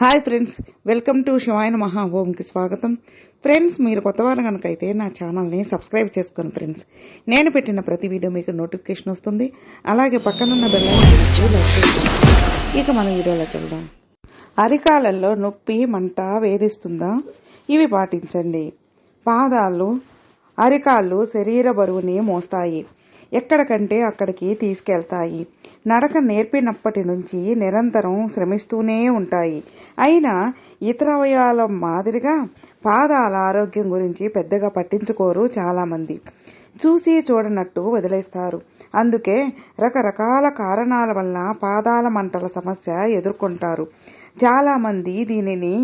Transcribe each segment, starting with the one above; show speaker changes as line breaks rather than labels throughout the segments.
Hi friends welcome to శివాయన మహాభూమికి స్వాగతం. ఫ్రెండ్స్ మీరు కొత్తవారు కనుకైతే నా ఛానల్ని సబ్స్క్రైబ్ చేసుకోండి ఫ్రెండ్స్. నేను పెట్టిన ప్రతి వీడియో మీకు నోటిఫికేషన్ వస్తుంది. అలాగే పక్కనున్న బెల్ ఇక మన వీడియోలోకి వెళ్దాం. అరికాలల్లో నొప్పి మంట వేధిస్తుందా? ఇవి పాటించండి. పాదాలు అరికాళ్ళు శరీర బరువుని మోస్తాయి. ఎక్కడికంటే అక్కడికి తీసుకెళ్తాయి. నడక నేర్పినప్పటి నుంచి నిరంతరం శ్రమిస్తూనే ఉంటాయి. అయినా ఇతర అవయవాల మాదిరిగా పాదాల ఆరోగ్యం గురించి పెద్దగా పట్టించుకోరు చాలామంది. చూసి చూడనట్టు వదిలేస్తారు. అందుకే రకరకాల కారణాల వల్ల పాదాల మంటల సమస్య ఎదుర్కొంటారు. చాలామంది దీనిని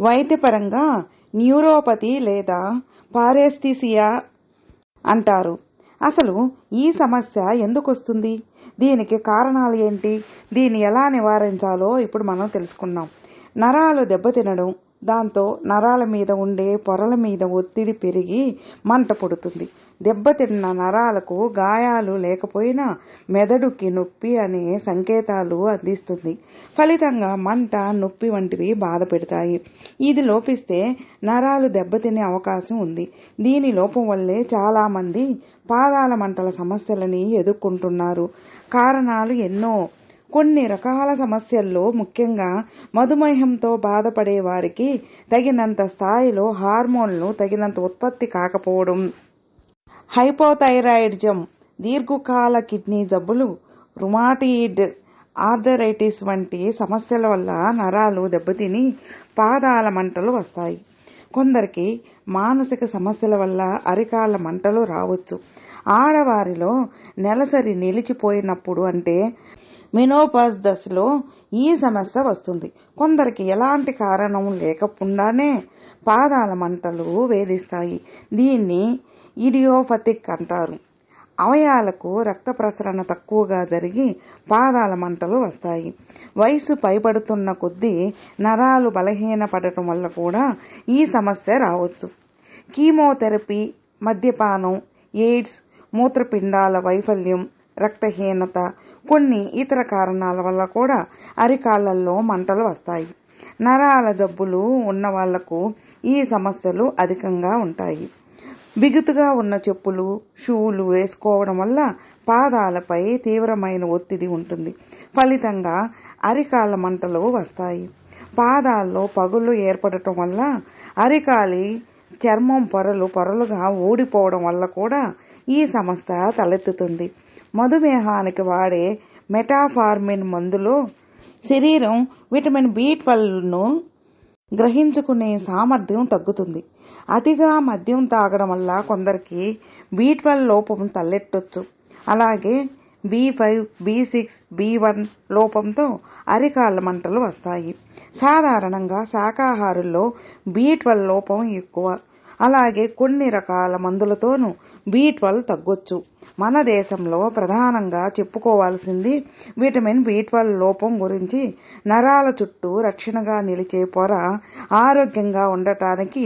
వైద్యపరంగా న్యూరోపతి లేదా పారేస్థిసియా అంటారు. అసలు ఈ సమస్య ఎందుకు వస్తుంది దీనికి కారణాలు ఏంటి? దీన్ని ఎలా నివారించాలో ఇప్పుడు మనం తెలుసుకున్నాం నరాలు దెబ్బతినడం దాంతో నరాల మీద ఉండే పొరల మీద ఒత్తిడి పెరిగి మంట పుడుతుంది. దెబ్బతిన్న నరాలకు గాయాలు లేకపోయినా మెదడుకి నొప్పి అనే సంకేతాలు అందిస్తుంది. ఫలితంగా మంట నొప్పి వంటివి బాధ పెడతాయి. ఇది లోపిస్తే నరాలు దెబ్బతినే అవకాశం ఉంది. దీని లోపం వల్లే చాలామంది పాదాల మంటల సమస్యలని ఎదుర్కొంటున్నారు. కారణాలు ఎన్నో. కొన్ని రకాల సమస్యల్లో ముఖ్యంగా మధుమేహంతో బాధపడే వారికి తగినంత స్థాయిలో హార్మోన్లు తగినంత ఉత్పత్తి కాకపోవడం. హైపోథైరాయిడిజం దీర్ఘకాల కిడ్నీ జబ్బులు రుమాటియిడ్ ఆర్థరైటిస్ వంటి సమస్యల వల్ల నరాలు దెబ్బతిని పాదాల మంటలు వస్తాయి. కొందరికి మానసిక సమస్యల వల్ల అరికాళ్ళ మంటలు రావచ్చు. ఆడవారిలో నెలసరి నిలిచిపోయినప్పుడు అంటే మినోపాజ్ దశలో ఈ సమస్య వస్తుంది. కొందరికి ఎలాంటి కారణం లేకుండానే పాదాల మంటలు వేధిస్తాయి. దీన్ని ఇడియోపతిక్ అంటారు. అవయాలకు రక్త ప్రసరణ తక్కువగా జరిగి పాదాల మంటలు వస్తాయి. వయసు పైబడుతున్న కొద్దీ నరాలు బలహీనపడటం వల్ల కూడా ఈ సమస్య రావచ్చు. కీమోథెరపీ మద్యపానం ఎయిడ్స్ మూత్రపిండాల వైఫల్యం రక్తహీనత కొన్ని ఇతర కారణాల వల్ల కూడా అరికాళ్ళల్లో మంటలు వస్తాయి. నరాల జబ్బులు ఉన్న వాళ్ళకు ఈ సమస్యలు అధికంగా ఉంటాయి. బిగుతుగా ఉన్న చెప్పులు షూలు వేసుకోవడం వల్ల పాదాలపై తీవ్రమైన ఒత్తిడి ఉంటుంది. ఫలితంగా అరికాళ్ళ మంటలు వస్తాయి. పాదాల్లో పగుళ్ళు ఏర్పడటం వల్ల అరికాలి చర్మం పొరలు పొరలుగా ఊడిపోవడం వల్ల కూడా ఈ సమస్య తలెత్తుతుంది. మధుమేహానికి వాడే మెటాఫార్మిన్ మందులో శరీరం విటమిన్ బి ట్వెల్వ్ను గ్రహించుకునే సామర్థ్యం తగ్గుతుంది. అతిగా మద్యం తాగడం వల్ల కొందరికి బి ట్వెల్వ్ లోపం తలెట్టొచ్చు. అలాగే B five B six B one లోపంతో అరికాళ్ళ మంటలు వస్తాయి. సాధారణంగా శాకాహారుల్లో బి ట్వెల్వ్ లోపం ఎక్కువ. అలాగే కొన్ని రకాల మందులతోనూ బి ట్వెల్వ్ తగ్గొచ్చు. మన దేశంలో ప్రధానంగా చెప్పుకోవాల్సింది విటమిన్ బి ట్వెల్వ్ లోపం గురించి. నరాల చుట్టూ రక్షణగా నిలిచే పొర ఆరోగ్యంగా ఉండటానికి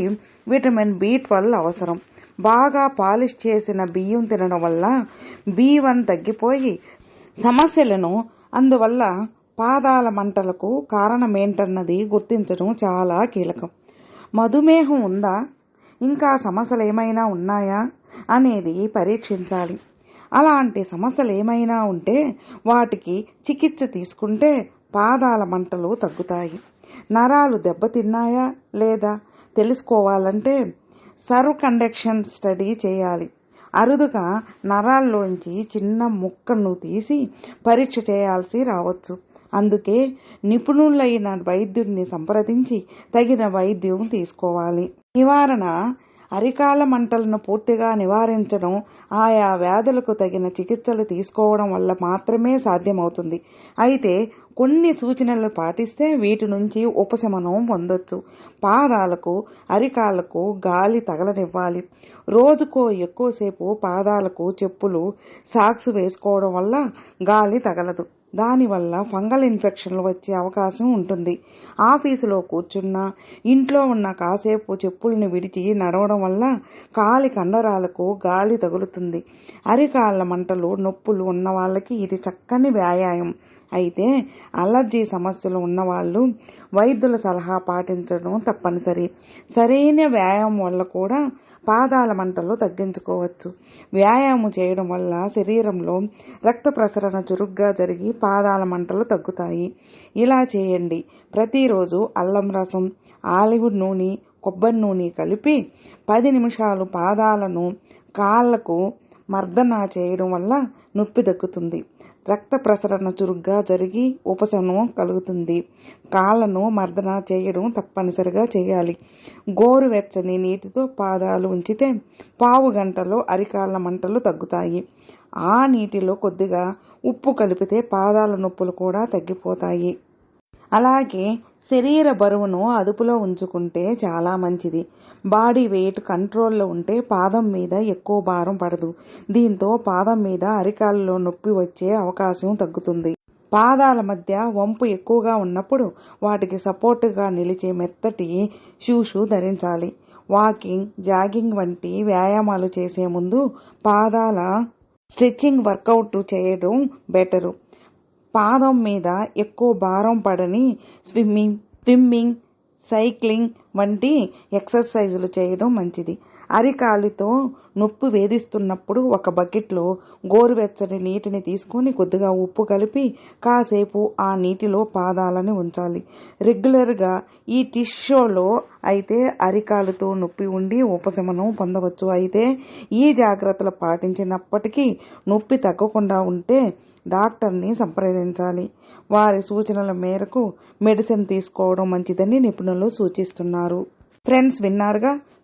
విటమిన్ బి ట్వెల్వ్ అవసరం. బాగా పాలిష్ చేసిన బియ్యం తినడం వల్ల బి వన్ తగ్గిపోయి సమస్యలను అందువల్ల పాదాల మంటలకు కారణమేంటన్నది గుర్తించడం చాలా కీలకం. మధుమేహం ఉందా? ఇంకా సమస్యలు ఏమైనా ఉన్నాయా? అనేది పరీక్షించాలి. అలాంటి సమస్యలు ఏమైనా ఉంటే వాటికి చికిత్స తీసుకుంటే పాదాల మంటలు తగ్గుతాయి. నరాలు దెబ్బతిన్నాయా లేదా తెలుసుకోవాలంటే సర్వ్ కండక్షన్ స్టడీ చేయాలి. అరుదుగా నరాల్లోంచి చిన్న ముక్కను తీసి పరీక్ష చేయాల్సి రావచ్చు. అందుకే నిపుణులైన వైద్యుడిని సంప్రదించి తగిన వైద్యం తీసుకోవాలి. నివారణ అరికాల మంటలను పూర్తిగా నివారించడం ఆయా వ్యాధులకు తగిన చికిత్సలు తీసుకోవడం వల్ల మాత్రమే సాధ్యమవుతుంది. అయితే కొన్ని సూచనలు పాటిస్తే వీటి నుంచి ఉపశమనం పొందొచ్చు. పాదాలకు అరికాలకు గాలి తగలనివ్వాలి. రోజుకో ఎక్కువసేపు పాదాలకు చెప్పులు సాక్స్ వేసుకోవడం వల్ల గాలి తగలదు. దానివల్ల ఫంగల్ ఇన్ఫెక్షన్లు వచ్చే అవకాశం ఉంటుంది. ఆఫీసులో కూర్చున్నా ఇంట్లో ఉన్న కాసేపు చెప్పుల్ని విడిచి నడవడం వల్ల కాలి కండరాలకు గాలి తగులుతుంది. అరికాళ్ళ మంటలు నొప్పులు ఉన్న వాళ్ళకి ఇది చక్కని వ్యాయామం. అయితే అలర్జీ సమస్యలు ఉన్నవాళ్ళు వైద్యుల సలహా పాటించడం తప్పనిసరి. సరైన వ్యాయామం వల్ల కూడా పాదాల మంటలు తగ్గించుకోవచ్చు. వ్యాయామం చేయడం వల్ల శరీరంలో రక్త ప్రసరణ చురుగ్గా జరిగి పాదాల మంటలు తగ్గుతాయి. ఇలా చేయండి. ప్రతిరోజు అల్లం రసం ఆలివ్ నూనె కొబ్బరి నూనె కలిపి పది నిమిషాలు పాదాలను కాళ్ళకు మర్దన చేయడం వల్ల నొప్పి తగ్గుతుంది. రక్త ప్రసరణ చురుగ్గా జరిగి ఉపశమనం కలుగుతుంది. కాళ్ళను మర్దన చేయడం తప్పనిసరిగా చేయాలి. గోరువెచ్చని నీటితో పాదాలు ఉంచితే పావు గంటలో అరికాళ్ళ మంటలు తగ్గుతాయి. ఆ నీటిలో కొద్దిగా ఉప్పు కలిపితే పాదాల నొప్పులు కూడా తగ్గిపోతాయి. అలాగే శరీర బరువును అదుపులో ఉంచుకుంటే చాలా మంచిది. బాడీ వెయిట్ కంట్రోల్లో ఉంటే పాదం మీద ఎక్కువ భారం పడదు. దీంతో పాదం మీద అరికాలలో నొప్పి వచ్చే అవకాశం తగ్గుతుంది. పాదాల మధ్య వంపు ఎక్కువగా ఉన్నప్పుడు వాటికి సపోర్టుగా నిలిచే మెత్తటి షూషు ధరించాలి. వాకింగ్ జాగింగ్ వంటి వ్యాయామాలు చేసే ముందు పాదాల స్ట్రెచ్చింగ్ వర్కౌట్ చేయడం బెటరు. పాదం మీద ఎక్కువ భారం పడని స్విమ్మింగ్ స్విమ్మింగ్ సైక్లింగ్ వంటి ఎక్సర్సైజులు చేయడం మంచిది. అరికాలితో నొప్పి వేధిస్తున్నప్పుడు ఒక బకెట్లో గోరువెచ్చని నీటిని తీసుకొని కొద్దిగా ఉప్పు కలిపి కాసేపు ఆ నీటిలో పాదాలని ఉంచాలి. రెగ్యులర్గా ఈ టిష్యూలో అయితే అరికాలుతో నొప్పి ఉండి ఉపశమనం పొందవచ్చు. అయితే ఈ జాగ్రత్తలు పాటించినప్పటికీ నొప్పి తగ్గకుండా ఉంటే డాక్టర్ని సంప్రదించాలి. వారి సూచనల మేరకు మెడిసిన్ తీసుకోవడం మంచిదని నిపుణులు సూచిస్తున్నారు. ఫ్రెండ్స్ విన్నారుగా?